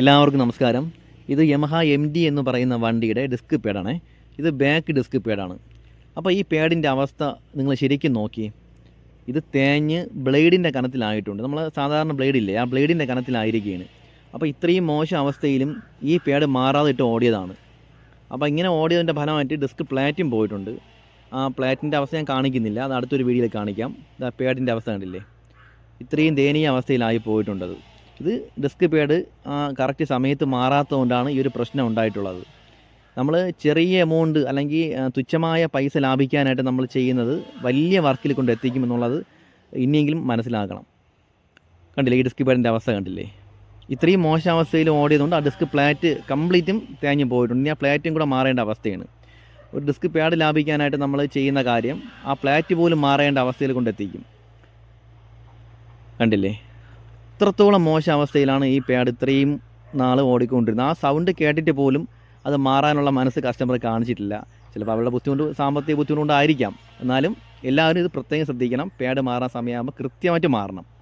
എല്ലാവർക്കും നമസ്കാരം. ഇത് യമഹ എം ഡി എന്ന് പറയുന്ന വണ്ടിയുടെ ഡിസ്ക് പേഡാണ് ഇത് ബാക്ക് ഡിസ്ക് പേഡാണ് അപ്പോൾ ഈ പേഡിന്റെ അവസ്ഥ നിങ്ങൾ ശരിക്കും നോക്കി. ഇത് തേഞ്ഞ് ബ്ലേഡിന്റെ കനത്തിലായിട്ടുണ്ട്. നമ്മൾ സാധാരണ ബ്ലേഡില്ലേ ആ ബ്ലേഡിന്റെ കനത്തിലായിരിക്കുകയാണ്. അപ്പോൾ ഇത്രയും മോശം അവസ്ഥയിലും ഈ പേഡ് മാറാതെ ഇട്ട് ഓടിയതാണ്. അപ്പോൾ ഇങ്ങനെ ഓടിയതിന്റെ ഫലമായിട്ട് ഡിസ്ക് പ്ലാറ്റും പോയിട്ടുണ്ട്. ആ പ്ലാറ്റിന്റെ അവസ്ഥ ഞാൻ കാണിക്കുന്നില്ല. അത് അടുത്തൊരു വീഡിയോയിൽ കാണിക്കാം. പേഡിന്റെ അവസ്ഥ കണ്ടില്ലേ? ഇത്രയും ദയനീയ അവസ്ഥയിലായി പോയിട്ടുണ്ടത് ഇത് ഡെസ്ക് പേഡ് കറക്റ്റ് സമയത്ത് മാറാത്തതുകൊണ്ടാണ് ഈ ഒരു പ്രശ്നം ഉണ്ടായിട്ടുള്ളത്. നമ്മൾ ചെറിയ എമൗണ്ട് അല്ലെങ്കിൽ തുച്ഛമായ പൈസ ലാഭിക്കാനായിട്ട് നമ്മൾ ചെയ്യുന്നത് വലിയ വർക്കിൽ കൊണ്ട് എത്തിക്കുമെന്നുള്ളത് ഇനിയെങ്കിലും മനസ്സിലാക്കണം. കണ്ടില്ലേ ഈ ഡിസ്ക് പേഡിന്റെ അവസ്ഥ കണ്ടില്ലേ? ഇത്രയും മോശം അവസ്ഥയിൽ ഓടിയതുകൊണ്ട് ആ ഡിസ്ക് പ്ലാറ്റ് കംപ്ലീറ്റും തേഞ്ഞ് പോയിട്ടുണ്ട്. ഇനി ആ പ്ലാറ്റും കൂടെ മാറേണ്ട അവസ്ഥയാണ്. ഒരു ഡിസ്ക് പാഡ് ലാഭിക്കാനായിട്ട് നമ്മൾ ചെയ്യുന്ന കാര്യം ആ പ്ലാറ്റ് പോലും മാറേണ്ട അവസ്ഥയിൽ കൊണ്ടെത്തിക്കും കണ്ടില്ലേ? ഇത്രത്തോളം മോശം അവസ്ഥയിലാണ് ഈ പാഡ് ഇത്രയും നാൾ ഓടിക്കൊണ്ടിരുന്നത്. ആ സൗണ്ട് കേട്ടിട്ട് പോലും അത് മാറാനുള്ള മനസ്സ് കസ്റ്റമർ കാണിച്ചിട്ടില്ല. ചിലപ്പോൾ അവരുടെ ബുദ്ധിമുട്ട് സാമ്പത്തിക ബുദ്ധിമുട്ടുകൊണ്ടായിരിക്കാം എന്നാലും എല്ലാവരും ഇത് പ്രത്യേകം ശ്രദ്ധിക്കണം. പാഡ് മാറാൻ സമയമാകുമ്പോൾ കൃത്യമായിട്ട് മാറണം.